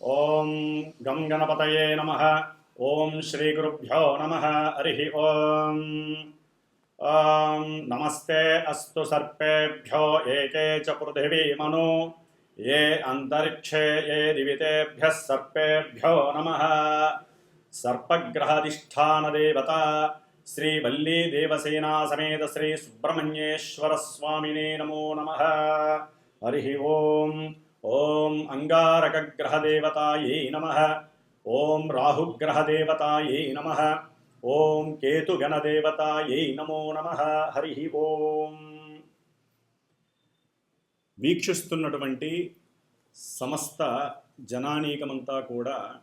ఓం గం గణపతయే నమ ఓం శ్రీగురుభ్యో నమ హరి ఓం ఓం నమస్తే అస్తు సర్పేభ్యో ఏకే చ పృథివీమను ఏ అంతరిక్షే ఏ దివితేభ్యः సర్పేభ్యో నమ సర్పగ్రహాధిష్టానదేవత శ్రీ వల్లీ దేవసేనా సమేత శ్రీ ఓం ఓం అంగారకగ్రహదేవతాయై నమ. ఓం రాహుగ్రహదేవతాయై నమ. ఓం కేతుగణదేవతాయై నమో నమ. హరి ఓం. వీక్షిస్తున్నటువంటి సమస్త జనానీకమంతా కూడా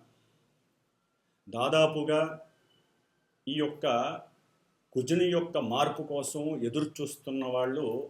దాదాపుగా ఈ యొక్క కుజుని యొక్క మార్పు కోసం ఎదురు చూస్తున్న వాళ్ళు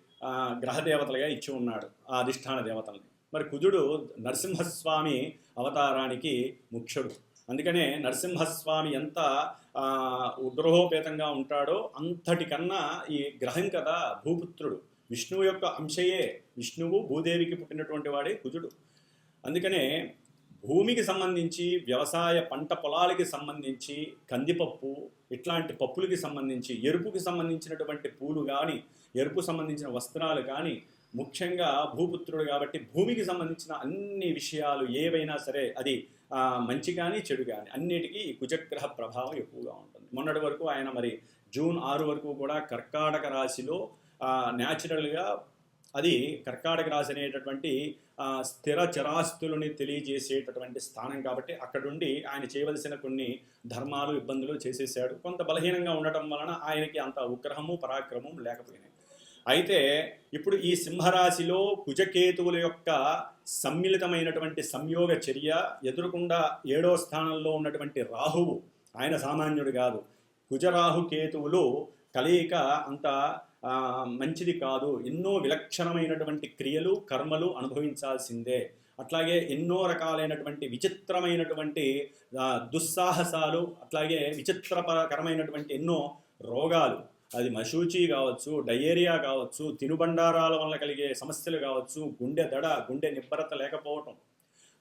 గ్రహదేవతలుగా ఇచ్చి ఉన్నాడు ఆ అధిష్టాన దేవతల్ని. మరి కుజుడు నరసింహస్వామి అవతారానికి ముఖ్యుడు. అందుకనే నరసింహస్వామి ఎంత ఉగ్రహోపేతంగా ఉంటాడో అంతటికన్నా ఈ గ్రహం కదా భూపుత్రుడు. విష్ణువు యొక్క అంశయే. విష్ణువు భూదేవికి పుట్టినటువంటి వాడే కుజుడు. అందుకనే భూమికి సంబంధించి వ్యవసాయ పంట పొలాలకి సంబంధించి కందిపప్పు ఇట్లాంటి పప్పులకి సంబంధించి ఎరుపుకి సంబంధించినటువంటి పూలు కానీ ఎరుపు సంబంధించిన వస్త్రాలు కానీ ముఖ్యంగా భూపుత్రుడు కాబట్టి భూమికి సంబంధించిన అన్ని విషయాలు ఏవైనా సరే అది మంచి కానీ చెడు కానీ అన్నిటికీ ఈ కుజగ్రహ ప్రభావం ఎక్కువగా ఉంటుంది. మొన్నటి వరకు ఆయన మరి జూన్ ఆరు వరకు కూడా కర్కాటక రాశిలో న్యాచురల్గా అది కర్కాటక రాశి అనేటటువంటి స్థిర చరాస్తులని తెలియజేసేటటువంటి స్థానం కాబట్టి అక్కడుండి ఆయన చేయవలసిన కొన్ని ధర్మాలు ఇబ్బందులు చేసేసాడు. కొంత బలహీనంగా ఉండటం వలన ఆయనకి అంత ఉగ్రహము పరాక్రమం లేకపోయినాయి. అయితే ఇప్పుడు ఈ సింహరాశిలో కుజకేతువుల యొక్క సమ్మిళితమైనటువంటి సంయోగ చర్య ఎదురుకుండా ఏడో స్థానంలో ఉన్నటువంటి రాహువు ఆయన సామాన్యుడు కాదు. కుజరాహు కేతువులు కలయిక అంత మంచిది కాదు. ఎన్నో విలక్షణమైనటువంటి క్రియలు కర్మలు అనుభవించాల్సిందే. అట్లాగే ఎన్నో రకాలైనటువంటి విచిత్రమైనటువంటి దుస్సాహసాలు అట్లాగే విచిత్రకరమైనటువంటి ఎన్నో రోగాలు అది మశూచి కావచ్చు డయేరియా కావచ్చు తినుబండారాల వల్ల కలిగే సమస్యలు కావచ్చు గుండె దడ గుండె నిబ్బరత లేకపోవటం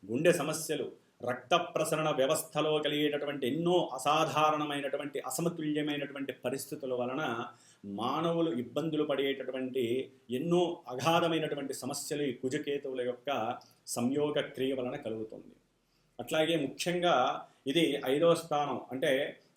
గుండె సమస్యలు రక్త ప్రసరణ వ్యవస్థలో కలిగేటటువంటి ఎన్నో అసాధారణమైనటువంటి అసమతుల్యమైనటువంటి పరిస్థితుల వలన మానవులు ఇబ్బందులు పడేటటువంటి ఎన్నో అగాధమైనటువంటి సమస్యలు ఈ కుజకేతువుల యొక్క సంయోగ క్రియ వలన కలుగుతుంది. అట్లాగే ముఖ్యంగా ఇది ఐదో స్థానం. అంటే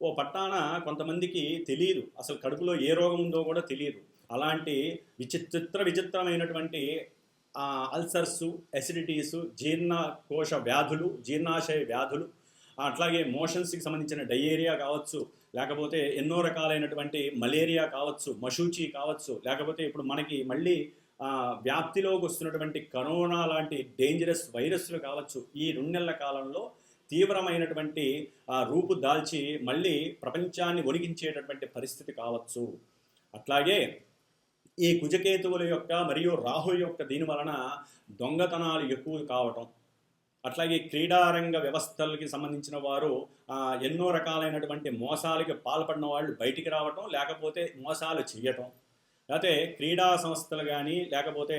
ఓ పట్టాన కొంతమందికి తెలియదు అసలు కడుపులో ఏ రోగం ఉందో కూడా తెలియదు అలాంటి విచిత్ర విచిత్రమైనటువంటి ఆ, అల్సర్సు ఎసిడిటీసు జీర్ణకోశ వ్యాధులు జీర్ణాశయ వ్యాధులు అట్లాగే మోషన్స్కి సంబంధించిన డయేరియా కావచ్చు లేకపోతే ఎన్నో రకాలైనటువంటి మలేరియా కావచ్చు మషూచి కావచ్చు లేకపోతే ఇప్పుడు మనకి మళ్ళీ వ్యాప్తిలోకి వస్తున్నటువంటి కరోనా లాంటి డేంజరస్ వైరస్లు కావచ్చు ఈ రెండు నెలల కాలంలో తీవ్రమైనటువంటి ఆ, రూపు దాల్చి మళ్ళీ ప్రపంచాన్ని వణికించేటటువంటి పరిస్థితి కావచ్చు. అట్లాగే ఈ కుజకేతువుల యొక్క మరియు రాహు యొక్క దీని వలన దొంగతనాలు ఎక్కువ కావటం. అట్లాగే క్రీడారంగ వ్యవస్థలకి సంబంధించిన వారు ఎన్నో రకాలైనటువంటి మోసాలకి పాల్పడిన వాళ్ళు బయటికి రావటం లేకపోతే మోసాలు చేయటం. లేకపోతే క్రీడా సంస్థలు కానీ లేకపోతే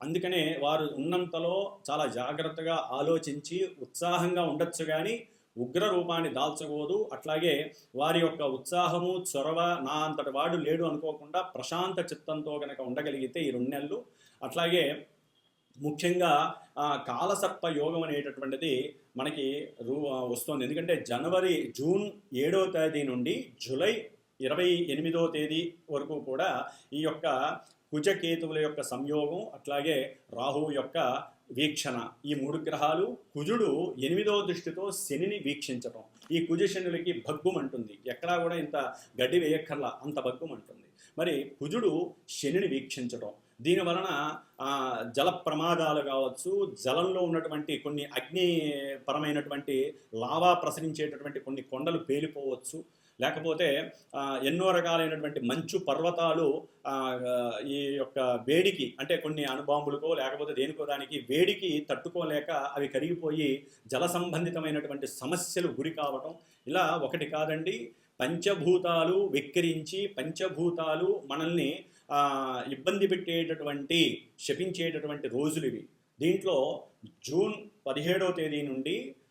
అందుకనే వారు ఉన్నంతలో చాలా జాగ్రత్తగా ఆలోచించి ఉత్సాహంగా ఉండొచ్చు కానీ ఉగ్ర రూపాన్ని దాల్చకూడదు. అట్లాగే వారి యొక్క ఉత్సాహము చొరవ నా అంతటి వాడు లేడు అనుకోకుండా ప్రశాంత చిత్తంతో కనుక ఉండగలిగితే ఈ రెండు నెలలు. అట్లాగే ముఖ్యంగా కాలసర్ప యోగం అనేటటువంటిది మనకి రూ వస్తుంది. ఎందుకంటే జనవరి జూన్ ఏడవ తేదీ నుండి జూలై ఇరవై ఎనిమిదో తేదీ వరకు కూడా ఈ యొక్క కుజకేతువుల యొక్క సంయోగం అట్లాగే రాహువు యొక్క వీక్షణ. ఈ మూడు గ్రహాలు కుజుడు ఎనిమిదవ దృష్టితో శనిని వీక్షించటం. ఈ కుజ శనులకి భగ్గుమంటుంది ఎక్కడా కూడా ఇంత గడ్డి వేయక్కర్లా అంత భగ్గుం అంటుంది. మరి కుజుడు శనిని వీక్షించటం. దీని వలన జల ప్రమాదాలు కావచ్చు జలంలో ఉన్నటువంటి కొన్ని అగ్నిపరమైనటువంటి లావా ప్రసరించేటటువంటి కొన్ని కొండలు పేలిపోవచ్చు. లేకపోతే ఎన్నో రకాలైనటువంటి మంచు పర్వతాలు ఈ యొక్క వేడికి అంటే కొన్ని అణుబాంబులకో లేకపోతే దేనికో దానికి వేడికి తట్టుకోలేక అవి కరిగిపోయి జల సంబంధితమైనటువంటి సమస్యలు గురి కావటం. ఇలా ఒకటి కాదండి. పంచభూతాలు వెక్కిరించి పంచభూతాలు మనల్ని ఇబ్బంది పెట్టేటటువంటి శపించేటటువంటి రోజులు ఇవి. దీంట్లో జూన్ పదిహేడవ తేదీ నుండి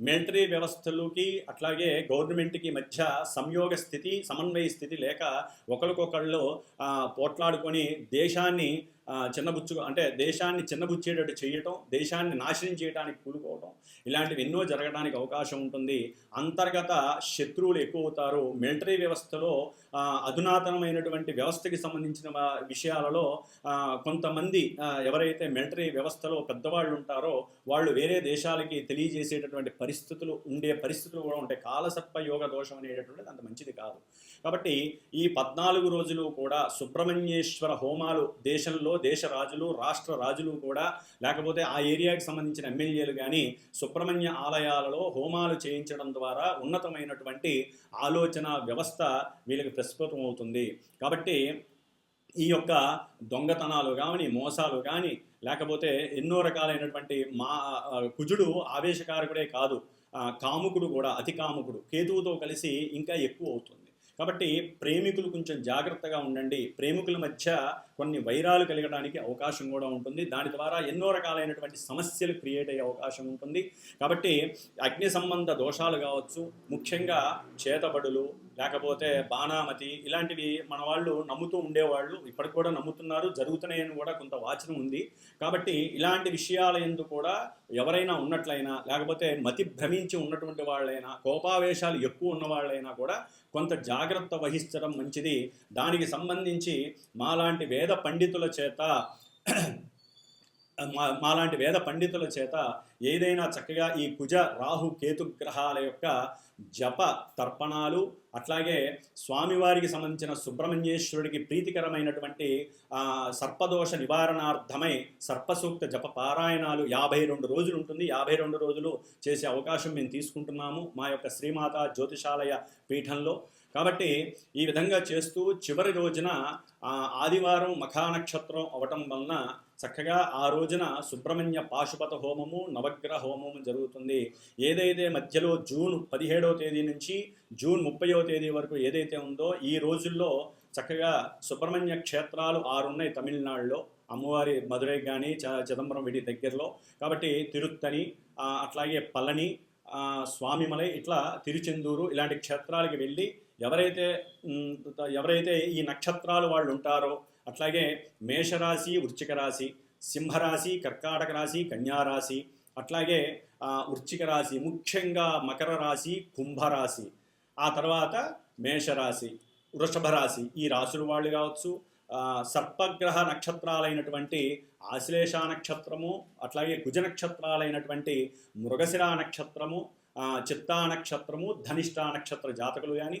మిలిటరీ వ్యవస్థలకి అట్లాగే గవర్నమెంట్కి మధ్య సంయోగ స్థితి సమన్వయ స్థితి లేక ఒకరికొకళ్ళు పోట్లాడుకొని దేశాన్ని చిన్నబుచ్చు అంటే దేశాన్ని చిన్నబుచ్చేటట్టు చేయటం దేశాన్ని నాశనం చేయడానికి కూడుకోవటం ఇలాంటివి ఎన్నో జరగడానికి అవకాశం ఉంటుంది. అంతర్గత శత్రువులు ఎక్కువ అవుతారు మిలిటరీ వ్యవస్థలో అధునాతనమైనటువంటి వ్యవస్థకి సంబంధించిన విషయాలలో కొంతమంది ఎవరైతే మిలిటరీ వ్యవస్థలో పెద్దవాళ్ళు ఉంటారో వాళ్ళు వేరే దేశాలకి తెలియజేసేటటువంటి పరిస్థితులు ఉండే పరిస్థితులు కూడా ఉంటాయి. కాలసర్ప యోగ దోషం అనేటటువంటిది అంత మంచిది కాదు. కాబట్టి ఈ పద్నాలుగు రోజులు కూడా సుబ్రహ్మణ్యేశ్వర హోమాలు దేశంలో దేశ రాజులు రాష్ట్ర రాజులు కూడా లేకపోతే ఆ ఏరియాకి సంబంధించిన ఎమ్మెల్యేలు కానీ సుబ్రహ్మణ్య ఆలయాలలో హోమాలు చేయించడం ద్వారా ఉన్నతమైనటువంటి ఆలోచన వ్యవస్థ వీళ్ళకి ప్రస్ఫుటం అవుతుంది. కాబట్టి ఈ యొక్క దొంగతనాలు కానీ మోసాలు కానీ లేకపోతే ఎన్నో రకాలైనటువంటి మా కుజుడు ఆవేశకారకుడే కాదు కాముకుడు కూడా అతి కాముకుడు కేతువుతో కలిసి ఇంకా ఎక్కువ అవుతుంది. కాబట్టి ప్రేమికులు కొంచెం జాగ్రత్తగా ఉండండి. ప్రేమికుల మధ్య కొన్ని వైరాలు కలగడానికి అవకాశం కూడా ఉంటుంది. దాని ద్వారా ఎన్నో రకాలైనటువంటి సమస్యలు క్రియేట్ అయ్యే అవకాశం ఉంటుంది. కాబట్టి అగ్ని సంబంధ దోషాలు కావచ్చు ముఖ్యంగా చేతబడులు లేకపోతే బాణామతి ఇలాంటివి మన వాళ్ళు నమ్ముతూ ఉండేవాళ్ళు ఇప్పటికి కూడా నమ్ముతున్నారు. జరుగుతున్నాయని కూడా కొంత వాచనం ఉంది. కాబట్టి ఇలాంటి విషయాల ఎందు కూడా ఎవరైనా ఉన్నట్లయినా లేకపోతే మతి భ్రమించి ఉన్నటువంటి వాళ్ళైనా కోపావేశాలు ఎక్కువ ఉన్న వాళ్ళైనా కూడా కొంత జాగ్రత్త వహించడం మంచిది. దానికి సంబంధించి మాలాంటి వేద పండితుల చేత మా మాలాంటి వేద పండితుల చేత ఏదైనా చక్కగా ఈ కుజ రాహు కేతు గ్రహాల యొక్క జప తర్పణాలు అట్లాగే స్వామివారికి సంబంధించిన సుబ్రహ్మణ్యేశ్వరుడికి ప్రీతికరమైనటువంటి సర్పదోష నివారణార్థమై సర్పసూక్త జప పారాయణాలు యాభై రెండు రోజులు ఉంటుంది. యాభై రెండు రోజులు చేసే అవకాశం మేము తీసుకుంటున్నాము మా యొక్క శ్రీమాత జ్యోతిషాలయ పీఠంలో. కాబట్టి ఈ విధంగా చేస్తూ చివరి రోజున ఆదివారం మఖానక్షత్రం అవటం వలన చక్కగా ఆ రోజున సుబ్రహ్మణ్య పాశుపత హోమము నవగ్రహ హోమము జరుగుతుంది. ఏదైతే మధ్యలో జూన్ పదిహేడవ తేదీ నుంచి జూన్ ముప్పైవ తేదీ వరకు ఏదైతే ఉందో ఈ రోజుల్లో చక్కగా సుబ్రహ్మణ్య క్షేత్రాలు ఆరున్నాయి తమిళనాడులో. అమ్మవారి మధురై కానీ చ చిదంబరం వీటి దగ్గరలో. కాబట్టి తిరుత్తని అట్లాగే పళని స్వామిమలై ఇట్లా తిరుచెందూరు ఇలాంటి క్షేత్రాలకి వెళ్ళి ఎవరైతే ఎవరైతే ఈ నక్షత్రాలు వాళ్ళు ఉంటారో అట్లాగే మేషరాశి వృచ్చిక రాశి సింహరాశి కర్కాటక రాశి కన్యారాశి అట్లాగే వృచ్చిక రాశి ముఖ్యంగా మకర రాశి కుంభరాశి ఆ తర్వాత మేషరాశి వృషభ రాశి ఈ రాశుల వాళ్ళు కావచ్చు సర్పగ్రహ నక్షత్రాలైనటువంటి ఆశ్లేష నక్షత్రము అట్లాగే కుజ నక్షత్రాలైనటువంటి మృగశిర నక్షత్రము చిత్తా నక్షత్రము ధనిష్ట నక్షత్ర జాతకులు కానీ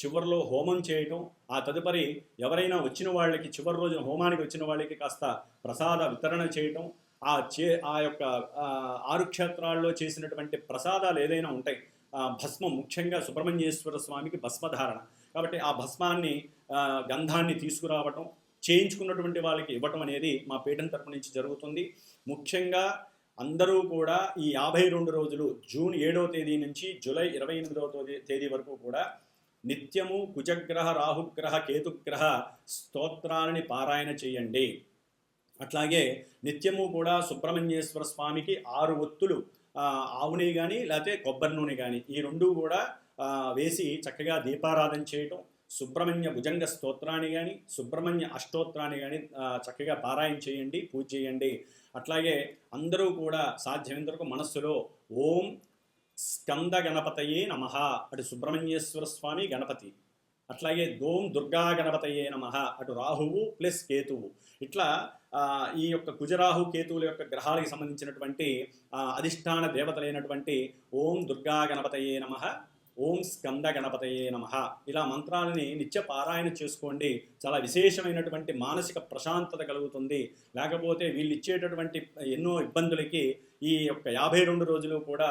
చివరిలో హోమం చేయటం ఆ తదుపరి ఎవరైనా వచ్చిన వాళ్ళకి చివరి రోజున హోమానికి వచ్చిన వాళ్ళకి కాస్త ప్రసాద వితరణ చేయటం ఆ చే ఆ యొక్క ఆరు క్షేత్రాల్లో చేసినటువంటి ప్రసాదాలు ఏదైనా ఉంటాయి ఆ, భస్మం ముఖ్యంగా సుబ్రహ్మణ్యేశ్వర స్వామికి భస్మధారణ. కాబట్టి ఆ భస్మాన్ని గంధాన్ని తీసుకురావటం చేయించుకున్నటువంటి వాళ్ళకి ఇవ్వటం అనేది మా పీఠం తరపు నుంచి జరుగుతుంది. ముఖ్యంగా అందరూ కూడా ఈ యాభై రెండు రోజులు జూన్ ఏడవ తేదీ నుంచి జూలై ఇరవై ఎనిమిదవ తేదీ- తేదీ వరకు కూడా నిత్యము కుజగ్రహ రాహుగ్రహ కేతుగ్రహ స్తోత్రాలని పారాయణ చేయండి. అట్లాగే నిత్యము కూడా సుబ్రహ్మణ్యేశ్వర స్వామికి ఆరు ఒత్తులు ఆవుని కానీ లేకపోతే కొబ్బరి నూనె కానీ ఈ రెండు కూడా వేసి చక్కగా దీపారాధన చేయటం సుబ్రహ్మణ్య భుజంగ స్తోత్రాన్ని కానీ సుబ్రహ్మణ్య అష్టోత్రాన్ని కానీ చక్కగా పారాయణ చేయండి పూజ చేయండి. అట్లాగే అందరూ కూడా సాధ్యమైనంత వరకు మనస్సులో ఓం స్కంద గణపతయే నమ అటు సుబ్రహ్మణ్యేశ్వర స్వామి గణపతి. అట్లాగే దోం దుర్గా గణపతయే నమ అటు రాహువు ప్లస్ కేతువు. ఇట్లా ఈ యొక్క కుజరాహు కేతువుల యొక్క గ్రహాలకు సంబంధించినటువంటి అధిష్టాన దేవతలైనటువంటి ఓం దుర్గా గణపతయే నమ ఓం స్కంద గణపతయే నమ. ఇలా మంత్రాలని నిత్య పారాయణ చేసుకోండి. చాలా విశేషమైనటువంటి మానసిక ప్రశాంతత కలుగుతుంది. లేకపోతే వీళ్ళు ఇచ్చేటటువంటి ఎన్నో ఇబ్బందులకి ఈ యొక్క యాభై రెండు రోజులు కూడా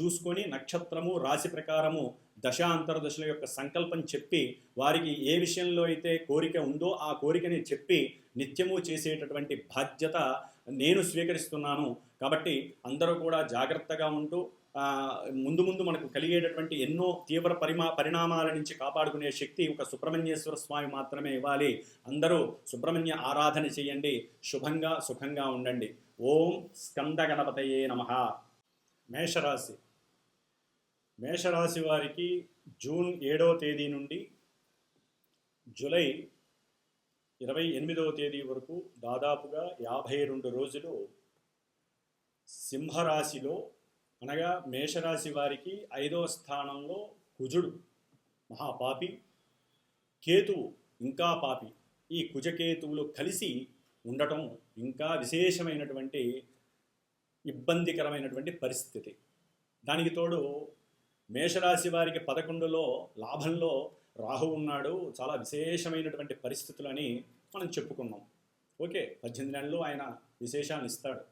చూసుకొని నక్షత్రము రాశి ప్రకారము దశ అంతర్దశల యొక్క సంకల్పం చెప్పి వారికి ఏ విషయంలో అయితే కోరిక ఉందో ఆ కోరికని చెప్పి నిత్యము చేసేటటువంటి బాధ్యత నేను స్వీకరిస్తున్నాను. కాబట్టి అందరూ కూడా జాగ్రత్తగా ఉంటూ ముందు ముందు మనకు కలిగేటటువంటి ఎన్నో తీవ్ర పరిమా పరిణామాల నుంచి కాపాడుకునే శక్తి ఒక సుబ్రహ్మణ్యేశ్వర స్వామి మాత్రమే ఇవ్వాలి. అందరూ సుబ్రహ్మణ్య ఆరాధన చేయండి. శుభంగా సుఖంగా ఉండండి. ఓం స్కంద గణపతయే నమ. మేషరాశి. మేషరాశి వారికి జూన్ ఏడవ తేదీ నుండి జూలై ఇరవై ఎనిమిదవ తేదీ వరకు దాదాపుగా యాభై రెండు రోజులు సింహరాశిలో అనగా మేషరాశి వారికి ఐదవ స్థానంలో కుజుడు మహాపాపి కేతువు ఇంకా పాపి. ఈ కుజకేతువులు కలిసి ఉండటం ఇంకా విశేషమైనటువంటి ఇబ్బందికరమైనటువంటి పరిస్థితి. దానికి తోడు మేషరాశి వారికి పదకొండులో లాభంలో రాహు ఉన్నాడు. చాలా విశేషమైనటువంటి పరిస్థితులని మనం చెప్పుకున్నాం. ఓకే పద్దెనిమిది నెలలు ఆయన విశేషాన్ని ఇస్తాడు.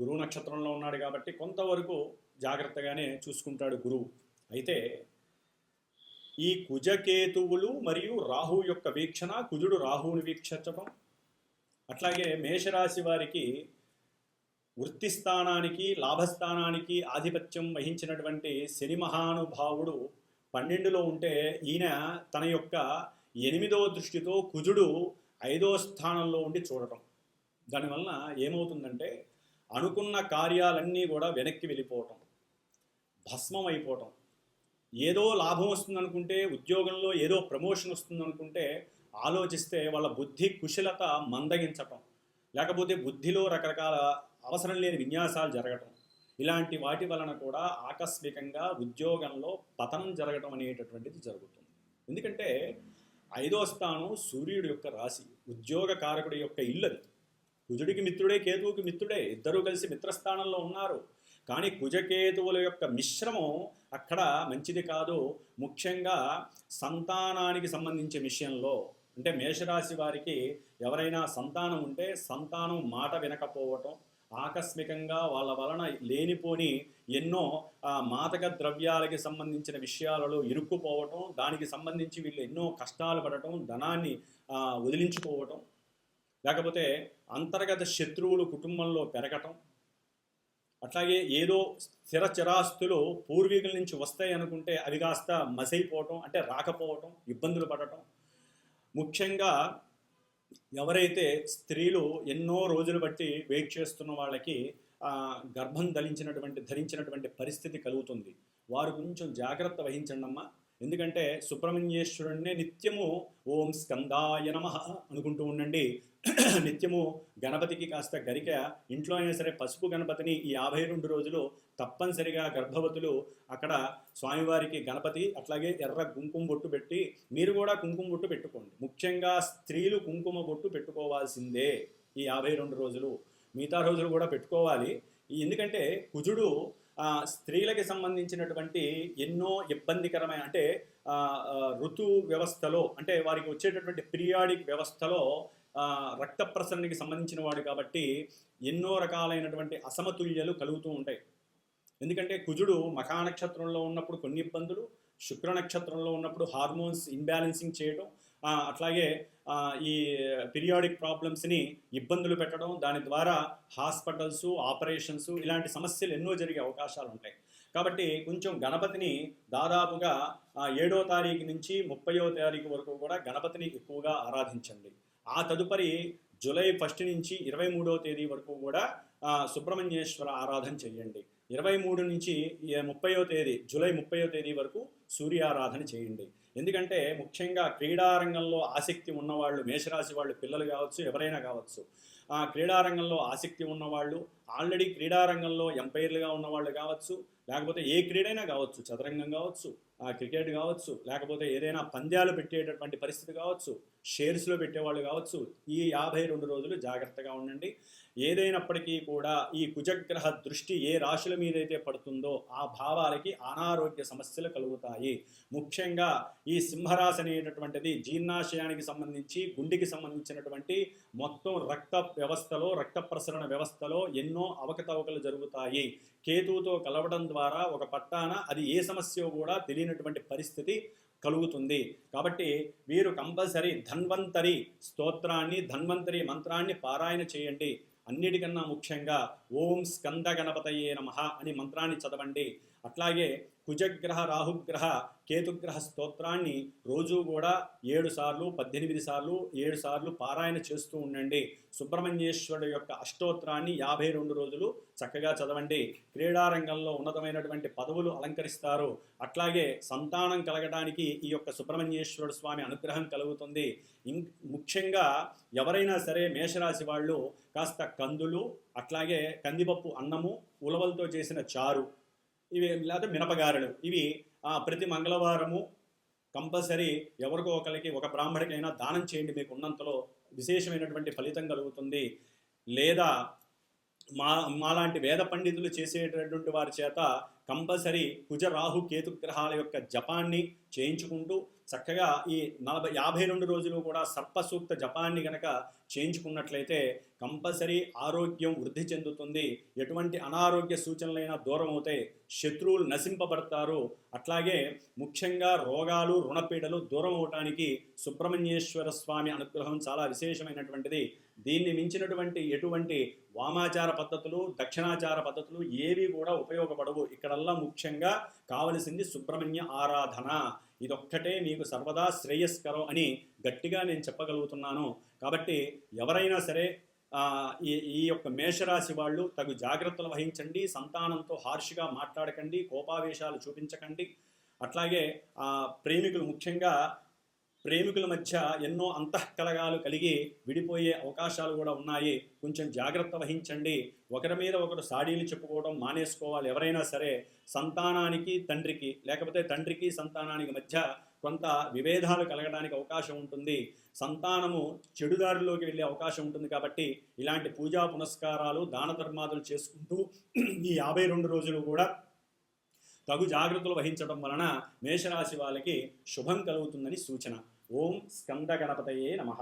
గురువు నక్షత్రంలో ఉన్నాడు కాబట్టి కొంతవరకు జాగ్రత్తగానే చూసుకుంటాడు గురువు. అయితే ఈ కుజకేతువులు మరియు రాహు యొక్క వీక్షణ కుజుడు రాహువుని వీక్షించడం అట్లాగే మేషరాశి వారికి వృత్తి స్థానానికి లాభస్థానానికి ఆధిపత్యం వహించినటువంటి శని మహానుభావుడు పన్నెండులో ఉంటే ఈయన తన యొక్క ఎనిమిదో దృష్టితో కుజుడు ఐదో స్థానంలో ఉండి చూడటం. దానివలన ఏమవుతుందంటే అనుకున్న కార్యాలన్నీ కూడా వెనక్కి వెళ్ళిపోవటం భస్మం అయిపోవటం ఏదో లాభం వస్తుంది అనుకుంటే ఉద్యోగంలో ఏదో ప్రమోషన్ వస్తుంది అనుకుంటే ఆలోచిస్తే వాళ్ళ బుద్ధి కుశలత మందగించటం. లేకపోతే బుద్ధిలో రకరకాల అవసరం లేని విన్యాసాలు జరగటం. ఇలాంటి వాటి వలన కూడా ఆకస్మికంగా ఉద్యోగంలో పతనం జరగటం అనేటటువంటిది జరుగుతుంది. ఎందుకంటే ఐదో స్థానం సూర్యుడి యొక్క రాశి ఉద్యోగ కారకుడి యొక్క ఇల్లు అది. కుజుడికి మిత్రుడే కేతువుకి మిత్రుడే ఇద్దరూ కలిసి మిత్రస్థానంలో ఉన్నారు. కానీ కుజకేతువుల యొక్క మిశ్రమం అక్కడ మంచిది కాదు. ముఖ్యంగా సంతానానికి సంబంధించే విషయంలో అంటే మేషరాశి వారికి ఎవరైనా సంతానం ఉంటే సంతానం మాట వినకపోవటం ఆకస్మికంగా వాళ్ళ వలన లేనిపోని ఎన్నో మాదక ద్రవ్యాలకి సంబంధించిన విషయాలలో ఇరుక్కుపోవటం దానికి సంబంధించి వీళ్ళు ఎన్నో కష్టాలు పడటం ధనాన్ని వదిలించుకోవటం లేకపోతే అంతర్గత శత్రువులు కుటుంబంలో పెరగటం అట్లాగే ఏదో స్థిర చిరాస్తులు పూర్వీకుల నుంచి వస్తాయి అనుకుంటే అవి కాస్త మసైపోవటం అంటే రాకపోవటం ఇబ్బందులు పడటం. ముఖ్యంగా ఎవరైతే స్త్రీలు ఎన్నో రోజులు బట్టి వెయిట్ చేస్తున్న వాళ్ళకి గర్భం ధరించినటువంటి ధరించినటువంటి పరిస్థితి కలుగుతుంది. వారు కొంచెం జాగ్రత్త వహించండి అమ్మా ఎందుకంటే సుబ్రహ్మణ్యేశ్వరుణ్ణే నిత్యము ఓం స్కందాయ నమ అనుకుంటూ ఉండండి. నిత్యము గణపతికి కాస్త గరిక ఇంట్లో అయినా సరే పసుపు గణపతిని ఈ యాభై రెండు రోజులు తప్పనిసరిగా గర్భవతులు అక్కడ స్వామివారికి గణపతి అట్లాగే ఎర్ర కుంకుమ బొట్టు పెట్టి మీరు కూడా కుంకుమ బొట్టు పెట్టుకోండి. ముఖ్యంగా స్త్రీలు కుంకుమ బొట్టు పెట్టుకోవాల్సిందే ఈ యాభై రెండు రోజులు. మిగతా రోజులు కూడా పెట్టుకోవాలి. ఎందుకంటే కుజుడు స్త్రీలకి సంబంధించినటువంటి ఎన్నో ఇబ్బందికరమైన అంటే ఋతు వ్యవస్థలో అంటే వారికి వచ్చేటటువంటి పీరియాడిక్ వ్యవస్థలో రక్త ప్రసరణకి సంబంధించిన వాడు కాబట్టి ఎన్నో రకాలైనటువంటి అసమతుల్యలు కలుగుతూ ఉంటాయి. ఎందుకంటే కుజుడు మఖా నక్షత్రంలో ఉన్నప్పుడు కొన్ని ఇబ్బందులు శుక్ర నక్షత్రంలో ఉన్నప్పుడు హార్మోన్స్ ఇంబ్యాలెన్సింగ్ చేయడం అట్లాగే ఈ పీరియాడిక్ ప్రాబ్లమ్స్ని ఇబ్బందులు పెట్టడం దాని ద్వారా హాస్పిటల్స్ ఆపరేషన్స్ ఇలాంటి సమస్యలు ఎన్నో జరిగే అవకాశాలు ఉంటాయి. కాబట్టి కొంచెం గణపతిని దాదాపుగా ఏడో తారీఖు నుంచి ముప్పయో తారీఖు వరకు కూడా గణపతిని ఎక్కువగా ఆరాధించండి. ఆ తదుపరి జూలై ఫస్ట్ నుంచి ఇరవై మూడో తేదీ వరకు కూడా సుబ్రహ్మణ్యేశ్వర ఆరాధన చేయండి. ఇరవై మూడు నుంచి ముప్పయో తేదీ జూలై ముప్పయో తేదీ వరకు సూర్యారాధన చేయండి. ఎందుకంటే ముఖ్యంగా క్రీడారంగంలో ఆసక్తి ఉన్నవాళ్ళు మేషరాశి వాళ్ళు పిల్లలు కావచ్చు ఎవరైనా కావచ్చు ఆ క్రీడారంగంలో ఆసక్తి ఉన్నవాళ్ళు ఆల్రెడీ క్రీడారంగంలో ఎంపైర్లుగా ఉన్నవాళ్ళు కావచ్చు లేకపోతే ఏ క్రీడైనా కావచ్చు చదరంగం కావచ్చు క్రికెట్ కావచ్చు లేకపోతే ఏదైనా పంద్యాలు పెట్టేటటువంటి పరిస్థితి కావచ్చు షేర్స్లో పెట్టేవాళ్ళు కావచ్చు ఈ యాభై రెండు రోజులు జాగ్రత్తగా ఉండండి. ఏదైనప్పటికీ కూడా ఈ కుజగ్రహ దృష్టి ఏ రాశుల మీదైతే పడుతుందో ఆ భావాలకి అనారోగ్య సమస్యలు కలుగుతాయి. ముఖ్యంగా ఈ సింహరాశి అనేటటువంటిది జీర్ణాశయానికి సంబంధించి గుండెకి సంబంధించినటువంటి మొత్తం రక్త వ్యవస్థలో రక్త ప్రసరణ వ్యవస్థలో ఎన్నో అవకతవకలు జరుగుతాయి. కేతువుతో కలవడం ద్వారా ఒక పట్టాన అది ఏ సమస్య కూడా తెలియనటువంటి పరిస్థితి కలుగుతుంది. కాబట్టి వీరు కంపల్సరీ ధన్వంతరి స్తోత్రాన్ని ధన్వంతరి మంత్రాన్ని పారాయణ చేయండి. అన్నిటికన్నా ముఖ్యంగా ఓం స్కంద గణపతయే నమ అని మంత్రాన్ని చదవండి. అట్లాగే కుజగ్రహ రాహుగ్రహ కేతుగ్రహ స్తోత్రాన్ని రోజు కూడా ఏడు సార్లు పద్దెనిమిది సార్లు ఏడు సార్లు పారాయణ చేస్తూ ఉండండి. సుబ్రహ్మణ్యేశ్వరుడు యొక్క అష్టోత్రాన్ని యాభై రెండు రోజులు చక్కగా చదవండి. క్రీడారంగంలో ఉన్నతమైనటువంటి పదవులు అలంకరిస్తారు. అట్లాగే సంతానం కలగడానికి ఈ యొక్క సుబ్రహ్మణ్యేశ్వరుడు స్వామి అనుగ్రహం కలుగుతుంది. ముఖ్యంగా ఎవరైనా సరే మేషరాశి వాళ్ళు కాస్త కందులు అట్లాగే కందిపప్పు అన్నము ఉలవలతో చేసిన చారు ఇవి లేకపోతే మినపగారెలు. ఇవి ప్రతి మంగళవారము కంపల్సరీ ఎవరికో ఒకరికి ఒక బ్రాహ్మడికైనా దానం చేయండి. మీకు ఉన్నంతలో విశేషమైనటువంటి ఫలితం కలుగుతుంది. లేదా మా మాలాంటి వేద పండితులు చేసేటటువంటి వారి చేత కంపల్సరీ కుజ రాహు కేతు గ్రహాల యొక్క జపాన్ని చేయించుకుంటూ చక్కగా ఈ నలభై యాభై రెండు రోజులు కూడా సర్పసూక్త జపాన్ని గనక చేయించుకున్నట్లయితే కంపల్సరీ ఆరోగ్యం వృద్ధి చెందుతుంది. ఎటువంటి అనారోగ్య సూచనలైనా దూరం అవుతాయి శత్రువులు నశింపబడతారు. అట్లాగే ముఖ్యంగా రోగాలు రుణపీడలు దూరం అవటానికి సుబ్రహ్మణ్యేశ్వర స్వామి అనుగ్రహం చాలా విశేషమైనటువంటిది. దీన్ని మించినటువంటి ఎటువంటి వామాచార పద్ధతులు దక్షిణాచార పద్ధతులు ఏవి కూడా ఉపయోగపడవు. ఇక్కడల్లా ముఖ్యంగా కావలసింది సుబ్రహ్మణ్య ఆరాధన. ఇదొక్కటే మీకు సర్వదా శ్రేయస్కరం అని గట్టిగా నేను చెప్పగలుగుతున్నాను. కాబట్టి ఎవరైనా సరే ఈ ఈ యొక్క మేషరాశి వాళ్ళు తగు జాగ్రత్తలు వహించండి సంతానంతో హార్ష్గా మాట్లాడకండి కోపావేశాలు చూపించకండి. అట్లాగే ప్రేమికులు ముఖ్యంగా ప్రేమికుల మధ్య ఎన్నో అంతఃకలగాలు కలిగి విడిపోయే అవకాశాలు కూడా ఉన్నాయి. కొంచెం జాగ్రత్త వహించండి. ఒకరి మీద ఒకరు సాడీలు చెప్పుకోవడం మానేసుకోవాలి. ఎవరైనా సరే సంతానానికి తండ్రికి లేకపోతే తండ్రికి సంతానానికి మధ్య కొంత విభేదాలు కలగడానికి అవకాశం ఉంటుంది. సంతానము చెడుదారిలోకి వెళ్ళే అవకాశం ఉంటుంది కాబట్టి ఇలాంటి పూజా పునస్కారాలు దాన ధర్మాదులు చేసుకుంటూ ఈ యాభై రెండు రోజులు కూడా తగు జాగ్రత్తలు వహించడం వలన మేషరాశి వాళ్ళకి శుభం కలుగుతుందని సూచన. ఓం స్కంద గణపతయే నమః